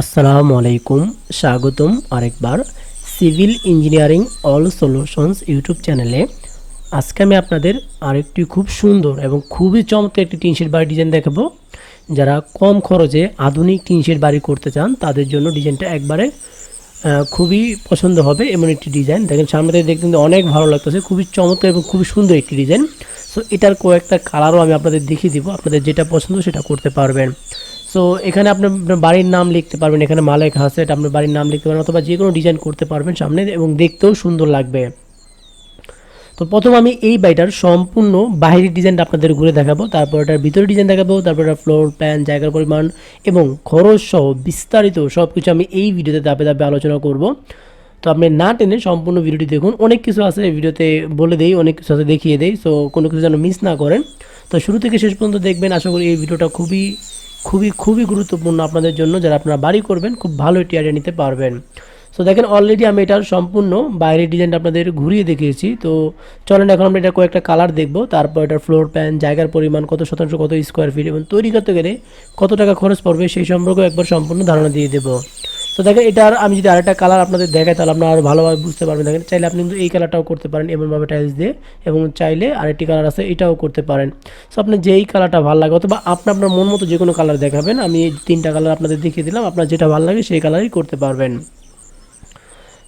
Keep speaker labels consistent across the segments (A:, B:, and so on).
A: আসসালামু আলাইকুম, স্বাগতম আরেকবার civil engineering all solutions YouTube চ্যানেলে। আজকে আমি আপনাদের আরেকটি খুব সুন্দর এবং খুবই চমৎকার একটি টিনশেড বাড়ি ডিজাইন দেখাবো। যারা কম খরচে আধুনিক টিনশেড বাড়ি করতে চান, তাদের জন্য ডিজাইনটা একবারে খুবই পছন্দ হবে এমন একটি ডিজাইন। দেখেন, সামনে থেকে দেখতে অনেক ভালো লাগতেছে, খুবই চমৎকার এবং খুবই সুন্দর একটি ডিজাইন। সো এটার কয়েকটা কালারও আমি আপনাদের দেখিয়ে দিব, আপনাদের যেটা পছন্দ সেটা করতে পারবেন। সো এখানে আপনি বাড়ির নাম লিখতে পারবেন, এখানে মালেক হাসেট আপনার বাড়ির নাম লিখতে পারবেন অথবা যে কোনো ডিজাইন করতে পারবেন সামনে এবং দেখতেও সুন্দর লাগবে। তো প্রথম আমি এই বাড়িটার সম্পূর্ণ বাইরের ডিজাইনটা আপনাদের ঘুরে দেখাবো, তারপর এটার ভিতরে ডিজাইন দেখাবো, তারপর এটা ফ্লোর প্যান জায়গার পরিমাণ এবং খরচ সহ বিস্তারিত সব কিছু আমি এই ভিডিওতে ধাপে ধাপে আলোচনা করব। তো আপনি না টেনে সম্পূর্ণ ভিডিওটি দেখুন, অনেক কিছু আছে ভিডিওতে বলে দেই, অনেক কিছু আছে দেখিয়ে দেই সো কোনো কিছু যেন মিস না করেন। তো শুরু থেকে শেষ পর্যন্ত দেখবেন, আশা করি এই ভিডিওটা খুবই খুবই খুবই গুরুত্বপূর্ণ আপনাদের জন্য। যারা আপনারা বাড়ি করবেন, খুব ভালো একটি আইডিয়া নিতে পারবেন। সো দেখেন অলরেডি আমি এটার সম্পূর্ণ বাইরের ডিজাইনটা আপনাদের ঘুরিয়ে দেখিয়েছি। তো, চলেন, এখন আমরা এটা কয়েকটা কালার দেখব। তারপর এটার ফ্লোর প্যান জায়গার পরিমাণ, কত শতাংশ, কত স্কোয়ার ফিট এবং তৈরি করতে গেলে কত টাকা খরচ পড়বে সেই সম্পর্কেও একবার সম্পূর্ণ ধারণা দিয়ে দেবো। তো দেখেন এটার আমি যদি আরেকটা কালার আপনাদের দেখাই, তাহলে আপনারা আরও ভালোভাবে বুঝতে পারবেন। দেখেন, চাইলে আপনি কিন্তু এই কালারটাও করতে পারেন, এমনভাবে টাইলস দিয়ে, এবং চাইলে আরেকটি কালার আছে, এটাও করতে পারেন। সো আপনি যেই কালারটা ভালো লাগে, অথবা আপনি আপনার মন মতো যে কোনো কালার দেখাবেন, আমি এই তিনটা কালার আপনাদের দেখিয়ে দিলাম, আপনার যেটা ভালো লাগে সেই কালারই করতে পারবেন।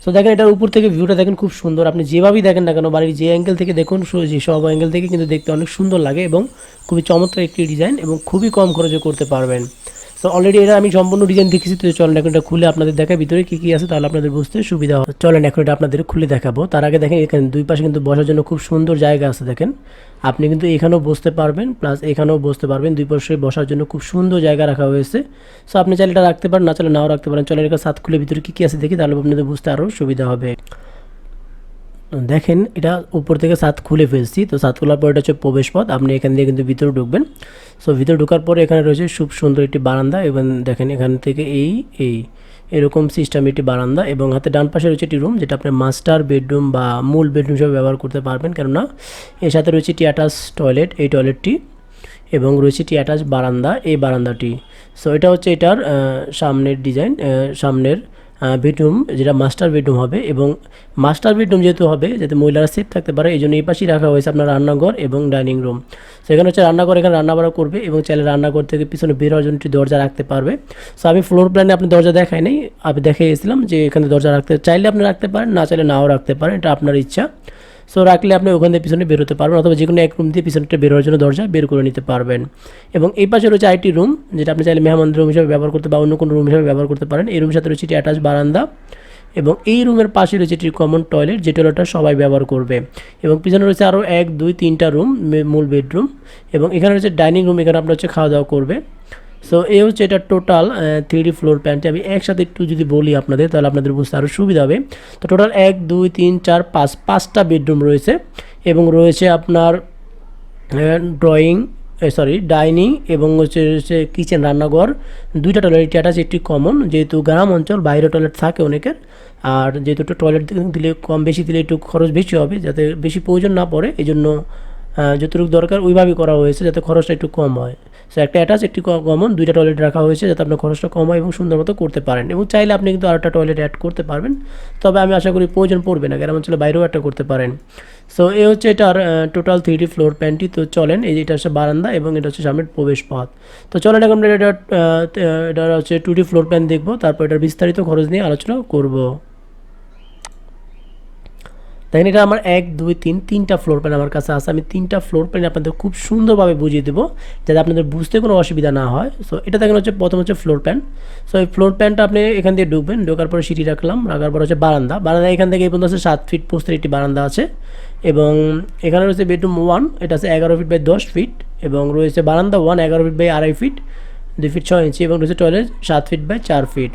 A: সো দেখেন, এটার উপর থেকে ভিউটা দেখেন খুব সুন্দর। আপনি যেভাবেই দেখেন না কেন, বাড়ির যে অ্যাঙ্গেল থেকে দেখুন যে সব অ্যাঙ্গেল থেকে কিন্তু দেখতে অনেক সুন্দর লাগে, এবং খুবই চমৎকার একটি ডিজাইন এবং খুবই কম খরচে করতে পারবেন। সো অলরেডি এটা আমি সম্পূর্ণ ডিজাইন দেখেছি, তো চলেন এখন এটা খুলে আপনাদের দেখাই, ভিতরে কী কী আছে তাহলে আপনাদের বুঝতে সুবিধা হবে। চলেন এখন এটা আপনাদের খুলে দেখাবো। তার আগে দেখেন, এখানে দুই পাশে কিন্তু বসার জন্য খুব সুন্দর জায়গা আছে, দেখেন। আপনি কিন্তু এখানেও বসতে পারবেন প্লাস এখানেও বসতে পারবেন। দুই পাশে বসার জন্য খুব সুন্দর জায়গা রাখা হয়েছে। সো আপনি চাইলে এটা রাখতে পারেন, না চাইলে নাও রাখতে পারেন। চলেন এটা সাত খুলে ভিতরে কী কী আছে দেখি, তাহলে আপনাদের বুঝতে আরও সুবিধা হবে। দেখেন, এটা উপর থেকে সাত খুলে ফেলছি। তো সাত খোলার পর এটা হচ্ছে প্রবেশ পথ আপনি এখান দিয়ে কিন্তু ভিতরে ঢুকবেন। সো ভিতরে ঢোকার পরে এখানে রয়েছে খুব সুন্দর একটি বারান্দা এবং দেখেন এখান থেকে এই এই, এরকম সিস্টেম একটি বারান্দা এবং হাতে ডান পাশে রয়েছে একটি রুম যেটা আপনি মাস্টার বেডরুম বা মূল বেডরুম হিসেবে ব্যবহার করতে পারবেন। কেননা, এর সাথে রয়েছে একটি অ্যাটাচ টয়লেট এই টয়লেটটি এবং রয়েছে একটি অ্যাটাচ বারান্দা, এই বারান্দাটি। সো এটা হচ্ছে এটার সামনের ডিজাইন সামনের বেডরুম যেটা মাস্টার বেডরুম হবে এবং মাস্টার বেডরুম যেহেতু হবে, যাতে মহিলারা সেফ থাকতে পারে এই জন্য এই পাশেই রাখা হয়েছে আপনার রান্নাঘর এবং ডাইনিং রুম সেখানে হচ্ছে রান্নাঘর, এখানে রান্না বাড়া করবে এবং চাইলে রান্নাঘর থেকে পিছনে বের হওয়ার জন্য দরজা রাখতে পারবে। সো আমি ফ্লোর প্ল্যানে আপনি দরজা দেখাই নাই, আমি দেখে এসেছিলাম যে এখানে দরজা রাখতে, চাইলে আপনি রাখতে পারেন, না চাইলে নাও রাখতে পারেন, এটা আপনার ইচ্ছা। সো রাখলে আপনি ওখান থেকে পিছনে বেরোতে পারবেন অথবা যে কোনো এক রুম দিয়ে পিছনটা বেরোনোর জন্য দরজা বের করে নিতে পারবেন। এবং এই পাশে রয়েছে আইটি রুম যেটা আপনি চাইলে মেহমান রুম হিসেবে ব্যবহার করতে বা অন্য কোনো রুম হিসাবে ব্যবহার করতে পারেন। এই রুমের সাথে রয়েছে অ্যাটাচ বারান্দা এবং এই রুমের পাশে রয়েছে একটি কমন টয়লেট যে টয়লেটটা সবাই ব্যবহার করবে। এবং পিছনে রয়েছে আরও এক, দুই, তিনটা রুম মূল বেডরুম এবং এখানে রয়েছে ডাইনিং রুম এখানে আপনার হচ্ছে খাওয়া দাওয়া করবে। সো এ হচ্ছে এটা টোটাল থ্রি ফ্লোর প্যান্টে আমি একসাথে একটু যদি বলি আপনাদের, তাহলে আপনাদের বুঝতে আরও সুবিধা হবে। তো টোটাল এক, দুই, তিন, চার, পাঁচ, পাঁচটা বেডরুম রয়েছে এবং রয়েছে আপনার ড্রয়িং সরি ডাইনিং এবং হচ্ছে কিচেন রান্নাঘর। দুইটা টয়লেট অ্যাটাচ একটি কমন যেহেতু গ্রাম অঞ্চল বাইরে টয়লেট থাকে অনেকের। আর যেহেতু টয়লেট দিলে কম বেশি দিলে একটু খরচ বেশি হবে, যাতে বেশি প্রয়োজন না পড়ে এই জন্য যতটুকু দরকার ওইভাবেই করা হয়েছে যাতে খরচটা একটু কম হয়। সো একটা অ্যাটাচ একটি কমন দুইটা টয়লেট রাখা হয়েছে যাতে আপনার খরচটা কম হয় এবং সুন্দর মতো করতে পারেন। এবং চাইলে আপনি কিন্তু আরেকটা টয়লেট অ্যাড করতে পারবেন। তবে আমি আশা করি প্রয়োজন পড়বে না গ্রাম অঞ্চলে বাইরেও একটা করতে পারেন। সো এ হচ্ছে এটার টোটাল থ্রি ফ্লোর প্যান্টটি তো চলেন, এই এটা হচ্ছে বারান্দা এবং এটা হচ্ছে সামনের প্রবেশ পথ। তো চলেন এখন এটা এটা হচ্ছে টুটি ফ্লোর প্যান দেখব। তারপর এটার বিস্তারিত খরচ নিয়ে আলোচনা করব। দেখেন এটা আমার এক, দুই, তিন, তিনটা ফ্লোর প্ল্যান আমার কাছে আছে। আমি তিনটা ফ্লোর প্ল্যান আপনাদের খুব সুন্দরভাবে বুঝিয়ে দেবো, যাতে আপনাদের বুঝতে কোনো অসুবিধা না হয়। সো এটা দেখেন হচ্ছে, প্রথম হচ্ছে ফ্লোর প্ল্যান সো এই ফ্লোর প্ল্যানটা আপনি এখান দিয়ে ঢুকবেন, ঢোকার পরে সিঁড়ি রাখলাম, রাখার পর হচ্ছে বারান্দা। বারান্দা এখান থেকে এই পর্যন্ত আছে সাত ফিট পোস্টের একটি বারান্দা আছে। এবং এখানে রয়েছে বেডরুম ওয়ান এটা আছে এগারো ফিট বাই দশ ফিট এবং রয়েছে বারান্দা ওয়ান এগারো ফিট বাই আড়াই ফিট দুই ফিট ছয় ইঞ্চি এবং রয়েছে টয়লেট সাত ফিট বাই চার ফিট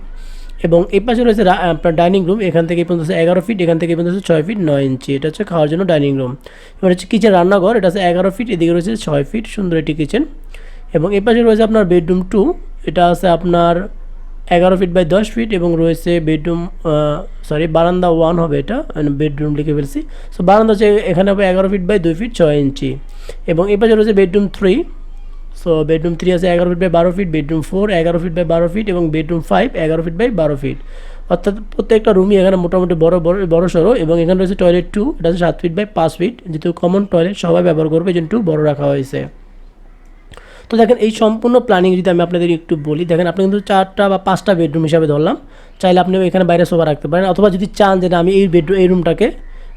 A: এবং এই পাশে রয়েছে আপনার ডাইনিং রুম এখান থেকে পর্যন্ত এগারো ফিট এখান থেকে পর্যন্ত ছয় ফিট নয় ইঞ্চি এটা হচ্ছে খাওয়ার জন্য ডাইনিং রুম এবার হচ্ছে কিচেন রান্নাঘর, এটা আছে এগারো ফিট এদিকে রয়েছে ছয় ফিট সুন্দর একটি কিচেন এবং এই পাশে রয়েছে আপনার বেডরুম টু এটা আছে আপনার এগারো ফিট বাই দশ ফিট এবং রয়েছে বেডরুম সরি বারান্দা ওয়ান হবে এটা বেডরুম লিখে ফেলছি। সো বারান্দা হচ্ছে এখানে হবে এগারো ফিট বাই দুই ফিট ছয় ইঞ্চি এবং এই পাশে রয়েছে bedroom three so bedroom three আছে এগারো ফিট বাই বারো ফিট বেডরুম ফোর এগারো ফিট বাই বারো ফিট এবং বেডরুম ফাইভ এগারো ফিট বাই বারো ফিট অর্থাৎ প্রত্যেকটা রুমই এখানে মোটামুটি বড় বড় বড় সড়ো এবং এখানে রয়েছে টয়লেট টু এটা হচ্ছে সাত ফিট বাই পাঁচ ফিট যেহেতু কমন টয়লেট সবাই ব্যবহার করবে, এই টু বড় রাখা হয়েছে। তো দেখেন, এই সম্পূর্ণ প্ল্যানিং যদি আমি আপনাদের একটু বলি, দেখেন আপনি কিন্তু চারটা বা পাঁচটা বেডরুম হিসাবে ধরলাম, চাইলে আপনি এখানে বাইরে সোফা রাখতে পারেন, অথবা যদি চান যে আমি এই বেডরুম এই রুমটাকে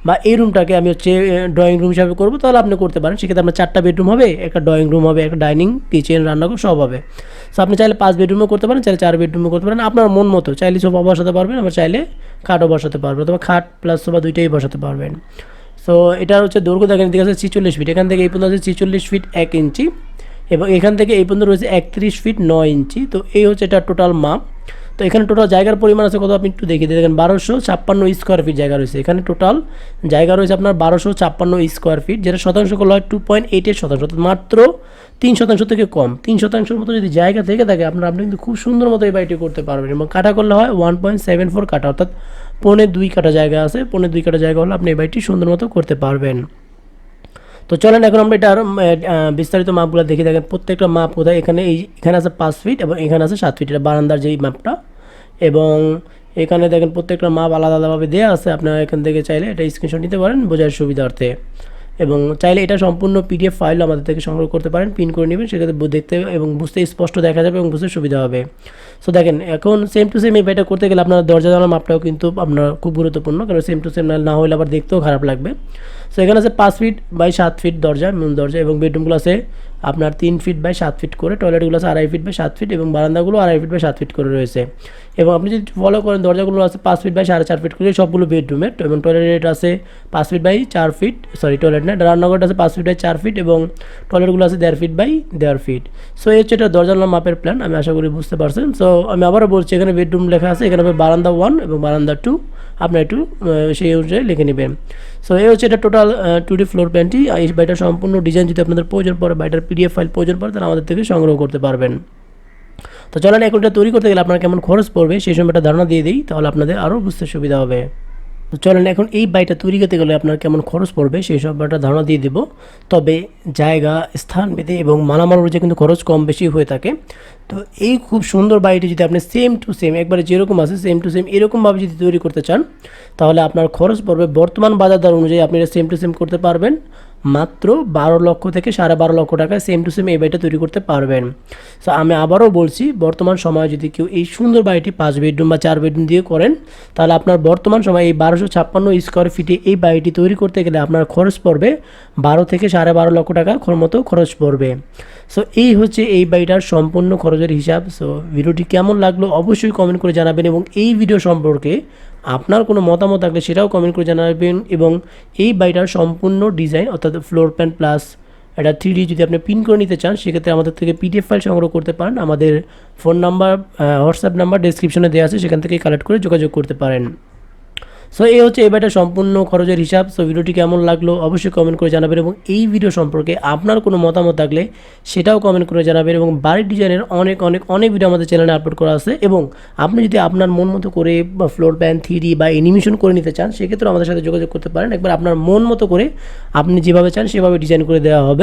A: বা এই রুমটাকে আমি হচ্ছে ড্রয়িং রুম হিসাবে করব, তাহলে আপনি করতে পারেন। সেক্ষেত্রে আপনার চারটা বেডরুম হবে, একটা ড্রয়িং রুম হবে, একটা ডাইনিং কিচেন রান্নাঘর সব হবে। সো আপনি চাইলে পাঁচ বেডরুমও করতে পারেন, চাইলে চার বেডরুমও করতে পারেন। আপনার মন মতো, চাইলে সোফা বসাতে পারবেন, আবার চাইলে খাটও বসাতে পারবেন, অথবা খাট প্লাস সোফা দুইটাই বসাতে পারবেন। সো এটা হচ্ছে দৈর্ঘ্য, দেখেন এদিকে আছে ছিচল্লিশ ফিট এখান থেকে এই পর্যন্ত আছে ছিচল্লিশ ফিট এক ইঞ্চি, এবং এখান থেকে এই পর্যন্ত রয়েছে একত্রিশ ফিট নয় ইঞ্চি। তো এই হচ্ছে এটা টোটাল মাপ তো এখানে টোটাল জায়গার পরিমাণ আছে কত? আপনি একটু দেখিয়ে দিই। দেখেন বারোশো ছাপ্পান্ন স্কোয়ার ফিট জায়গা রয়েছে। এখানে টোটাল জায়গা রয়েছে আপনার বারোশো ছাপ্পান্ন স্কোয়ার ফিট যেটা শতাংশ করলে হয় টু পয়েন্ট এইটের শতাংশ মাত্র তিন শতাংশ থেকে কম। তিন শতাংশের মতো যদি জায়গা থেকে থাকে, আপনার আপনি কিন্তু খুব সুন্দর মতো এই বাড়িটি করতে পারবেন এবং কাটা করলে হয় ওয়ান পয়েন্ট সেভেন ফোর কাটা, অর্থাৎ পৌনে দুই কাটা জায়গা আছে। পৌনে দুই কাটা জায়গা হলে আপনি এই বাড়িটি সুন্দর মতো করতে পারবেন। তো চলেন, এখন আমরা এটা বিস্তারিত মাপগুলো দেখে। দেখেন প্রত্যেকটা মাপ কোথায় এখানে এই, এখানে আছে পাঁচ ফিট এবং এখানে আছে সাত ফিট এটা বারান্দার যেই মাপটা এবং এখানে দেখেন প্রত্যেকটা মাপ আলাদা আলাদাভাবে দেওয়া আছে। আপনারা এখান থেকে চাইলে এটা স্ক্রিনশট নিতে পারেন বোঝার সুবিধার্থে। এবং চাইলে এটা সম্পূর্ণ পিডিএফ ফাইল আমাদের থেকে সংগ্রহ করতে পারেন পিন করে নেবেন, সেক্ষেত্রে দেখতে এবং বুঝতে স্পষ্ট দেখা যাবে এবং বুঝতে সুবিধা হবে। সো দেখেন, এখন সেম টু সেম এই বাড়িটা করতে গেলে আপনার দরজা জানার মাপটাও কিন্তু আপনার খুব গুরুত্বপূর্ণ, কারণ সেম টু সেম না হলে আবার দেখতেও খারাপ লাগবে। সো এখানে আছে পাঁচ ফিট বাই সাত ফিট দরজা মূল দরজা এবং বেডরুমগুলো আছে আপনার তিন ফিট বাই সাত ফিট করে। টয়লেটগুলো আছে আড়াই ফিট বাই সাত ফিট এবং বারান্দাগুলো আড়াই ফিট বাই সাত ফিট করে রয়েছে। এবং আপনি যদি ফলো করেন, দরজাগুলো আছে পাঁচ ফিট বাই সাড়ে চার ফিট করে সবগুলো বেডরুমের এবং টয়লেট আছে পাঁচ ফিট বাই চার ফিট সরি টয়লেট না, রান্নাঘরটা আছে পাঁচ ফিট বাই চার ফিট এবং টয়লেটগুলো আছে দেড় ফিট বাই দেড় ফিট সো এই হচ্ছে এটা দরজার মাপের প্ল্যান আমি আশা করি বুঝতে পারছেন। সো আমি আবারও বলছি, এখানে বেডরুম লেখা আছে, এখানে বারান্দা ওয়ান এবং বারান্দা টু আপনার একটু সেই অনুযায়ী লিখে নেবেন। সো এই হচ্ছে এটা টোটাল টু ডি ফ্লোর প্ল্যানটি এই বাড়িটার সম্পূর্ণ ডিজাইন যদি আপনাদের প্রয়োজন পড়ে বাড়িটার পিডিএফ ফাইল প্রয়োজন পড়ে, তাহলে আমাদের থেকে সংগ্রহ করতে পারবেন। তো চলেন এটা তৈরি করতে গেলে আপনার কেমন খরচ পড়বে, সেই সময় একটা ধারণা দিয়ে দিই, তাহলে আপনাদের আরও বুঝতে সুবিধা হবে। তো চলেন, এখন এই বাড়িটা তৈরি করতে গেলে আপনার কেমন খরচ পড়বে, সেই সব একটা ধারণা দিয়ে দেবো। তবে জায়গা, স্থান ভেদে এবং মালামাল অনুযায়ী কিন্তু খরচ কম বেশি হয়ে থাকে। তো এই খুব সুন্দর বাড়িটি যদি আপনি সেম টু সেম একবারে যেরকম আছে সেম টু সেম এরকমভাবে যদি তৈরি করতে চান, তাহলে আপনার খরচ পড়বে বর্তমান বাজার দর অনুযায়ী আপনি এটা সেম টু সেম করতে পারবেন। মাত্র বারো লক্ষ থেকে সাড়ে বারো লক্ষ টাকায় সেম টু সেম এই বাড়িটা তৈরি করতে পারবেন। সো আমি আবারও বলছি, বর্তমান সময়ে যদি কেউ এই সুন্দর বাড়িটি পাঁচ বেডরুম বা চার বেডরুম দিয়ে করেন, তাহলে আপনার বর্তমান সময়ে এই বারোশো ছাপ্পান্ন স্কোয়ার ফিটে এই বাড়িটি তৈরি করতে গেলে আপনার খরচ পড়বে বারো থেকে সাড়ে বারো লক্ষ টাকা মতো খরচ পড়বে। সো এই হচ্ছে এই বাড়িটার সম্পূর্ণ খরচের হিসাব। সো ভিডিওটি কেমন লাগল অবশ্যই কমেন্ট করে জানাবেন এবং এই ভিডিও সম্পর্কে আপনার কোনো মতামত থাকলে সেটাও কমেন্ট করে জানাবেন এবং এই বাড়িটার সম্পূর্ণ ডিজাইন অর্থাৎ ফ্লোর প্ল্যান প্লাস এটা থ্রি ডি যদি আপনি পিন করে নিতে চান, সেক্ষেত্রে আমাদের থেকে পিডিএফ ফাইল সংগ্রহ করতে পারেন। আমাদের ফোন নাম্বার হোয়াটসঅ্যাপ নাম্বার ডিসক্রিপশনে দেওয়া আছে, সেখান থেকে কালেক্ট করে যোগাযোগ করতে পারেন। সো এই হচ্ছে এই বাড়িটার সম্পূর্ণ খরচের হিসাব। সো ভিডিওটি কেমন লাগল অবশ্যই কমেন্ট করে জানাবেন এবং এই ভিডিও সম্পর্কে আপনার কোনো মতামত থাকলে সেটাও কমেন্ট করে জানাবেন এবং বাড়ির ডিজাইনের অনেক অনেক অনেক ভিডিও আমাদের চ্যানেলে আপলোড করা আছে এবং আপনি যদি আপনার মন মতো করে বা ফ্লোর প্যান থ্রি বা অ্যানিমেশন করে নিতে চান সেক্ষেত্রে আমাদের সাথে যোগাযোগ করতে পারেন। একবার আপনার মন মতো করে আপনি যেভাবে চান, সেভাবে ডিজাইন করে দেওয়া হবে।